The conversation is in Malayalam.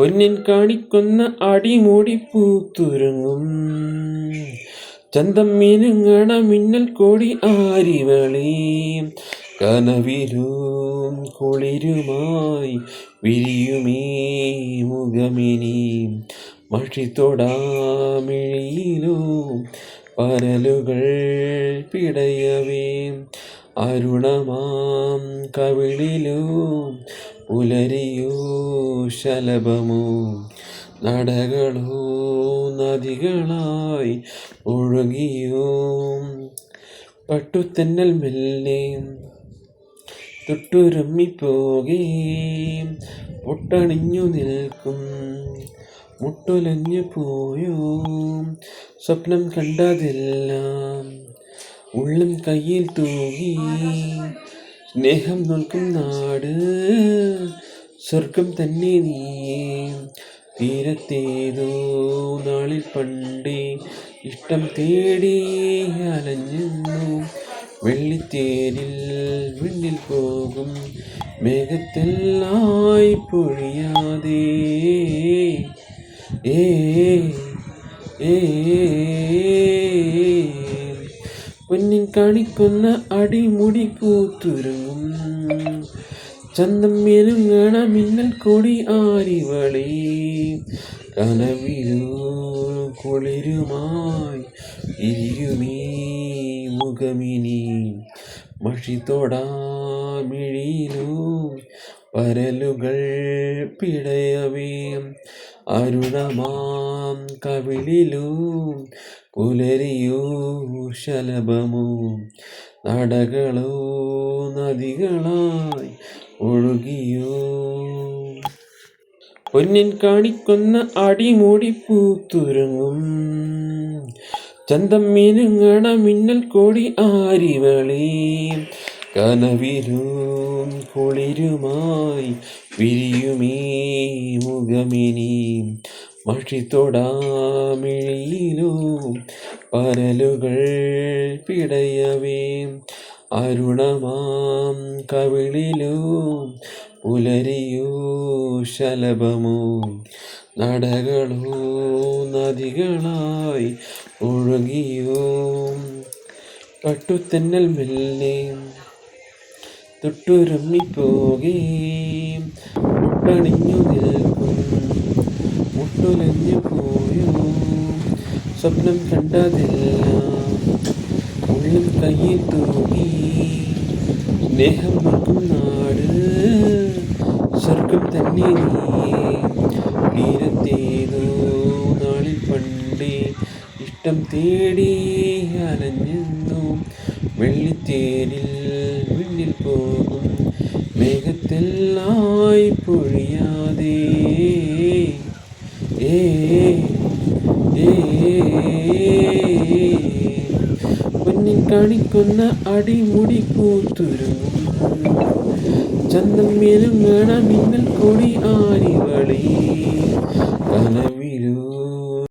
പൊന്നിൻ കാണിക്കുന്ന അടിമൂടി പൂത്തുരങ്ങും. ചന്തം മീനങ്ങണ മിന്നൽ കോടി ആരിവളി. കനവിലും കുളിരുമായി വിരിയുമേ മുഖമിനി. മഷി തൊടാമിഴിയിലും പരലുകൾ പിടയവേ. അരുണമാം കവിളിലൂ പുലരിയൂ ശലഭമോ. നടകളോ നദികളായി ഒഴുകിയോ. പട്ടുത്തന്നൽ മെല്ലെ തൊട്ടുരുമ്മിപ്പോകേ പൊട്ടണിഞ്ഞു നിൽക്കും മുട്ടൊലഞ്ഞു പോയോ. സ്വപ്നം കണ്ടതെല്ലാം ഉള്ളം കയ്യിൽ തൂങ്ങി സ്നേഹം നോക്കും നാട്. സ്വർഗം തന്നെ നീയേ. തീരത്തേതോ നാളിൽ പണ്ടേ ഇഷ്ടം തേടി അലഞ്ഞെന്നു. വെള്ളിത്തേരിൽ വിണ്ണിൽ പോകും. മേഘത്തെല്ലായി പൊഴിയാതെ. ഏ ഏ. പൊന്നിൻ കാണിക്കുന്ന അടിമുടി പൂത്തുരുങ്ങും ചന്തം മെരുങ്ങണ മിന്നൽ കൊടി ആരിവളി. കനവിലോ കുളിരുമായി ഇരുമേ മുഖമിനി. മഷി തൊടാമിഴിയിലൂ പരലുകൾ പിടയവേ. അരുണമാം കവിളിലോ പുലരിയൂ ശലഭമോ. നടകളോ നദികളായി ഒഴുകിയോ. പൊന്നിൻ കാണിക്കുന്ന അടിമൂടി പൂത്തുരങ്ങും. ചന്തം മീനുങ്ങണ മിന്നൽ കോടി ആരിവളി. കനവിലും കുളിരുമായി വിരിയുമീ. മുഖമിനി മഷി തൊടാമിഴിയിലോ പരലുകൾ പിടയവേ. അരുണമാം കവിളിലോ പുലരിയോ ശലഭമോ. നടകളോ നദികളായി ഒഴുകിയോ. കട്ടുത്തന്നൽ മെല്ലെ തൊട്ടുരുമ്മിപ്പോകേ. മുട്ടണിഞ്ഞു മുട്ടുലഞ്ഞു പോയോ? സ്വപ്നം കണ്ടതെല്ലാം. ഉള്ളിൽ കയ്യിൽ തൂങ്ങി സ്നേഹം നോക്കും നാട്. സ്വർഗം തന്നെ നീരത്തേതു നാളിൽ പണ്ടേ ഇഷ്ടം തേടി അലഞ്ഞെന്നു. വെള്ളിത്തേരിൽ വിണ്ണിൽ പോകും. മേഘത്തെല്ലായി പൊഴിയാതെ പൊന്നിൻ കാണിക്കുന്ന അടിമുടി കൂത്തുരു. ചന്തം മേലും വേണ മിന്നൽ കൊടി ആരിവളി. കനവി